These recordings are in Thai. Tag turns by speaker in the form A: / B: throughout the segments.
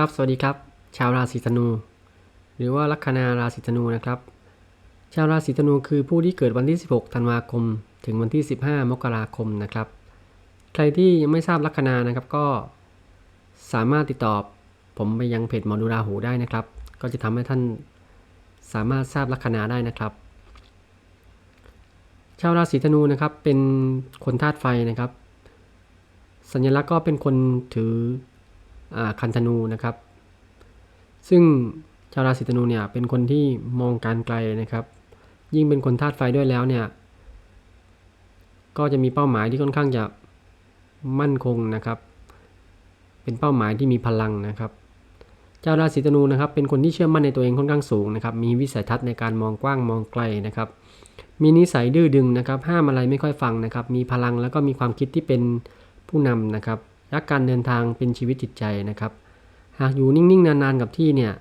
A: ครับสวัสดีครับ ชาวราศีธนู หรือว่าลัคนาราศีธนูนะครับ ชาวราศีธนูคือผู้ที่เกิดวันที่ 16 ธันวาคม ถึงวันที่ 15 มกราคมนะครับ ใครที่ยังไม่ทราบลัคนานะครับก็สามารถติดต่อผมไปยังเพจหมอดูราหูได้นะครับ ก็จะทำให้ท่านสามารถทราบลัคนาได้นะครับ ชาวราศีธนูนะครับเป็นคนธาตุไฟนะครับ สัญลักษณ์ก็เป็นคนถือ คันธนูนะครับ ซึ่งชาวราศีธนูเนี่ยเป็นคนที่มองการไกลนะครับ ยิ่งเป็นคนธาตุไฟด้วยแล้วเนี่ย ก็จะมีเป้าหมายที่ค่อนข้างจะมั่นคงนะครับ เป็นเป้าหมายที่มีพลังนะครับเจ้าราศีธนูนะครับเป็นคนที่เชื่อมั่นในตัวเองค่อนข้างสูงนะครับมีวิสัยทัศน์ในการมองกว้างมองไกลนะครับมีนิสัยดื้อดึงนะครับห้ามอะไรไม่ค่อยฟังนะครับมีพลังแล้วก็มีความคิดที่เป็นผู้นำนะครับ รักการเดินทางเป็นชีวิตจิตใจนะครับ หากอยู่นิ่งๆนานๆกับที่เนี่ย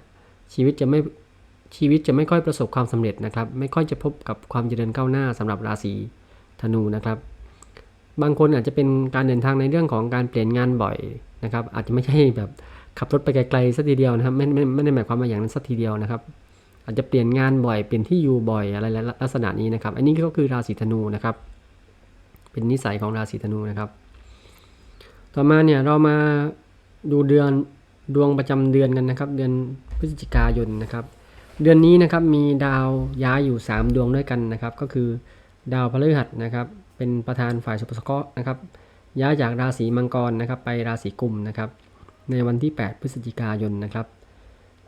A: ชีวิตจะไม่ชีวิตจะไม่ค่อยประสบความสำเร็จนะครับ ไม่ค่อยจะพบกับความเจริญก้าวหน้าสำหรับราศีธนูนะครับ บางคนอาจจะเป็นการเดินทางในเรื่องของการเปลี่ยนงานบ่อยนะครับ อาจจะไม่ใช่แบบขับรถไปไกลๆสักทีเดียวนะครับไม่ไม่ไม่ได้หมายความว่าอย่างนั้นสักทีเดียวนะครับ อาจจะเปลี่ยนงานบ่อยเปลี่ยนที่อยู่บ่อยอะไรลักษณะนี้นะครับ อันนี้ก็คือราศีธนูนะครับ เป็นนิสัยของราศีธนูนะครับ ต่อมาเนี่ยเรามาดูเดือนดวงประจำเดือนกันนะครับ เดือนพฤศจิกายนนะครับ เดือนนี้นะครับมีดาวย้ายอยู่ 3 ดวงด้วยกันนะครับ ก็คือดาวพฤหัสนะครับ เป็นประธานฝ่ายสุภสเคราะนะครับ ย้ายจากราศีมังกรนะครับ ไปราศีกุมนะครับ ในวันที่ 8 พฤศจิกายนนะครับ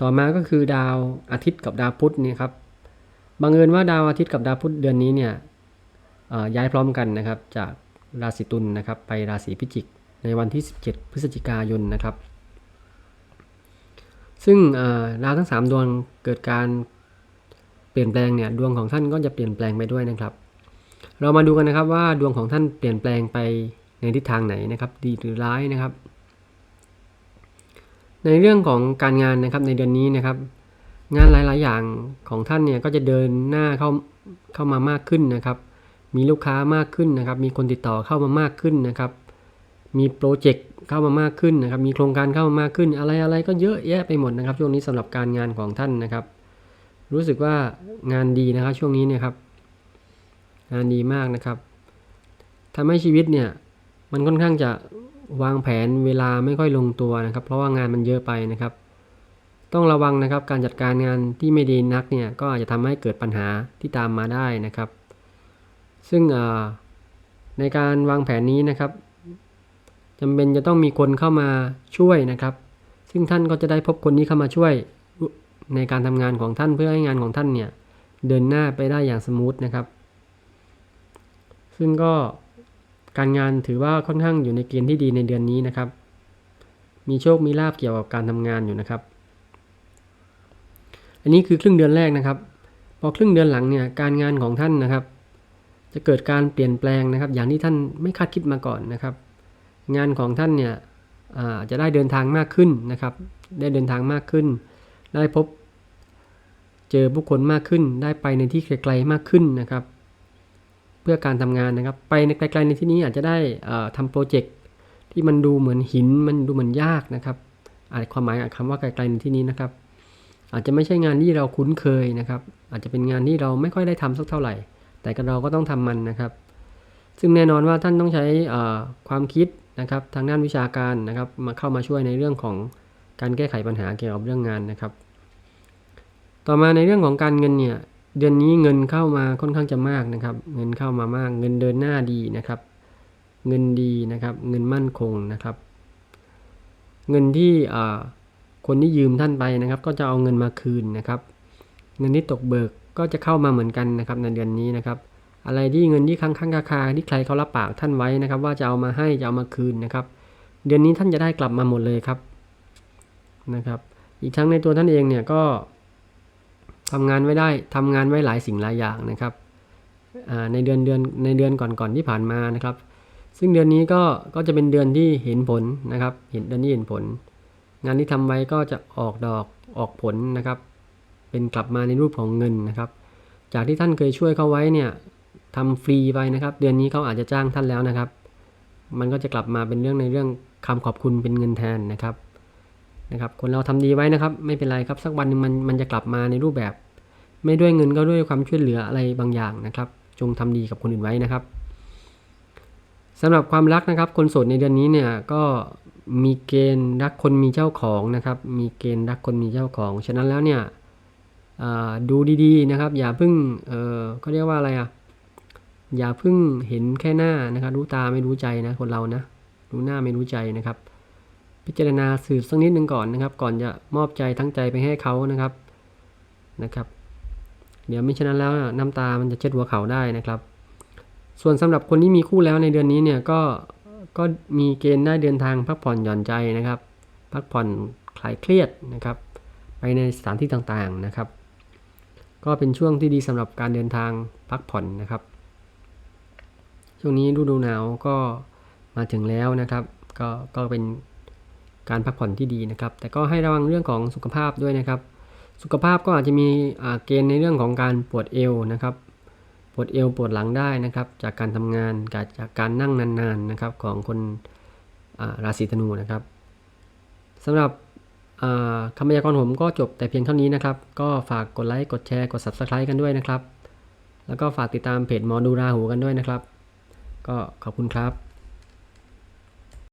A: ต่อมาก็คือดาวอาทิตย์กับดาวพุธนี่ครับบังเอิญว่าดาวอาทิตย์กับดาวพุธเดือนนี้เนี่ยย้ายพร้อมกันนะครับ จากราศีตุลนะครับ ไปราศีพิจิก ในวันที่ 17 พฤศจิกายนนะครับ ซึ่งดาวทั้ง 3 ดวงเกิดการเปลี่ยนแปลงเนี่ยดวงของท่านก็จะเปลี่ยนแปลงไปด้วยนะครับ เรามาดูกันนะครับว่าดวงของท่านเปลี่ยนแปลงไปในทิศทางไหนนะครับ ดีหรือร้ายนะครับ ในเรื่องของการงานนะครับในเดือนนี้นะครับ งานหลาย ๆ อย่างของท่านเนี่ยก็จะเดินหน้าเข้าเข้ามามากขึ้นนะครับ มีลูกค้ามากขึ้นนะครับ มีคนติดต่อเข้ามามากขึ้นนะครับ มีโปรเจกต์เข้ามามากขึ้นนะครับ มีโครงการเข้ามามากขึ้น อะไรอะไรก็เยอะแยะไปหมดนะครับ ช่วงนี้สำหรับการงานของท่านนะครับ รู้สึกว่างานดีนะครับช่วงนี้เนี่ยครับ งานดีมากนะครับทำให้ชีวิตเนี่ยมันค่อนข้างจะวางแผนเวลาไม่ค่อยลงตัวนะครับ เพราะว่างานมันเยอะไปนะครับ ต้องระวังนะครับการจัดการงานที่ไม่ดีนักเนี่ยก็อาจจะทำให้เกิดปัญหาที่ตามมาได้นะครับ ซึ่งในการวางแผนนี้นะครับ จำเป็นจะต้องมีคนเข้ามาช่วยนะครับ ซึ่งท่านก็จะได้พบคนนี้เข้ามาช่วยในการทำงานของท่านเพื่อให้งานของท่านเนี่ยเดินหน้าไปได้อย่างสมูทนะครับ ซึ่งก็การงานถือว่าค่อนข้างอยู่ในเกณฑ์ที่ดีในเดือนนี้นะครับ มีโชคมีลาบเกี่ยวกับการทำงานอยู่นะครับ อันนี้คือครึ่งเดือนแรกนะครับพอครึ่งเดือนหลังเนี่ยการงานของท่านนะครับ จะเกิดการเปลี่ยนแปลงนะครับ อย่างที่ท่านไม่คาดคิดมาก่อนนะครับ งานของท่านเนี่ยจะได้เดินทางมากขึ้นนะครับ ได้เดินทางมากขึ้น ได้พบเจอผู้คนมากขึ้น ได้ไปในที่ไกลๆมากขึ้นนะครับ เพื่อการทำงานนะครับ ไปในไกลๆในที่นี้อาจจะได้เอ่อทำโปรเจกต์ที่มันดูเหมือนหินมันดูเหมือนยากนะครับอาจความหมายคำว่าไกลๆในที่นี้นะครับ อาจจะไม่ใช่งานที่เราคุ้นเคยนะครับ อาจจะเป็นงานที่เราไม่ค่อยได้ทำสักเท่าไหร่ แต่ก็เราก็ต้องทำมันนะครับ ซึ่งแน่นอนว่าท่านต้องใช้ความคิด นะครับทางด้านวิชาการนะครับมาเข้ามาช่วยในเรื่องของการแก้ไขปัญหาเกี่ยวกับเรื่องงานนะครับ ต่อมาในเรื่องของการเงินเนี่ยเดือนนี้เงินเข้ามาค่อนข้างจะมากนะครับ เงินเข้ามามากเงินเดินหน้าดีนะครับ เงินดีนะครับ เงินมั่นคงนะครับ เงินที่คนที่ยืมท่านไปนะครับ ก็จะเอาเงินมาคืนนะครับ เงินที่ตกเบิกก็จะเข้ามาเหมือนกันนะครับในเดือนนี้นะครับ อะไรที่เงินที่ค้างค้างคาคาที่ใครเขารับปากท่านไว้นะครับ ว่าจะเอามาให้จะเอามาคืนนะครับ เดือนนี้ท่านจะได้กลับมาหมดเลยครับนะครับ อีกทั้งในตัวท่านเองเนี่ยก็ทำงานไว้ได้ทำงานไว้หลายสิ่งหลายอย่างนะครับในเดือนเดือนในเดือนก่อนๆที่ผ่านมานะครับ ซึ่งเดือนนี้ก็ก็จะเป็นเดือนที่เห็นผลนะครับ เห็นเดือนนี้เห็นผล งานที่ทำไว้ก็จะออกดอกออกผลนะครับ เป็นกลับมาในรูปของเงินนะครับ จากที่ท่านเคยช่วยเขาไว้เนี่ย ทำฟรีไปนะครับ เดือนนี้เขาอาจจะจ้างท่านแล้วนะครับ มันก็จะกลับมาเป็นเรื่องในเรื่องคำขอบคุณเป็นเงินแทนนะครับนะครับ คนเราทำดีไว้นะครับ ไม่เป็นไรครับสักวันหนึงมันมันจะกลับมาในรูปแบบ ไม่ด้วยเงินก็ด้วยความช่วยเหลืออะไรบางอย่างนะครับ จงทำดีกับคนอื่นไว้นะครับสำหรับความรักนะครับ คนโสดในเดือนนี้เนี่ยก็มีเกณฑ์รักคนมีเจ้าของนะครับ มีเกณฑ์รักคนมีเจ้าของ ฉะนั้นแล้วเนี่ยดูดีๆนะครับ อย่าเพิ่งเออเขาเรียกว่าอะไรอะ อย่าเพิ่งเห็นแค่หน้านะครับ รู้ตาไม่รู้ใจนะคนเรานะ รู้หน้าไม่รู้ใจนะครับ พิจารณาสืบสักนิดหนึ่งก่อนนะครับ ก่อนจะมอบใจทั้งใจไปให้เขานะครับนะครับ เดี๋ยวไม่ฉะนั้นแล้วน้ำตามันจะเช็ดหัวเขาได้นะครับ ส่วนสำหรับคนที่มีคู่แล้วในเดือนนี้เนี่ยก็ก็มีเกณฑ์ได้เดินทางพักผ่อนหย่อนใจนะครับ พักผ่อนคลายเครียดนะครับ ไปในสถานที่ต่างๆนะครับ ก็เป็นช่วงที่ดีสำหรับการเดินทางพักผ่อนนะครับ ช่วงนี้ฤดูหนาวก็มาถึงแล้วนะครับ ก็ก็เป็นการพักผ่อนที่ดีนะครับ แต่ก็ให้ระวังเรื่องของสุขภาพด้วยนะครับ สุขภาพก็อาจจะมีเกณฑ์ในเรื่องของการปวดเอวนะครับ ปวดเอวปวดหลังได้นะครับ จากการทำงานจากจากการนั่งนานๆนะครับของคนราศีธนูนะครับสำหรับคำพยากรณ์ผมก็จบแต่เพียงเท่านี้นะครับ ก็ฝากกดไลค์ กดแชร์ กด Subscribe กันด้วยนะครับ แล้วก็ฝากติดตามเพจหมอดูราหูกันด้วยนะครับ ก็ขอบคุณครับ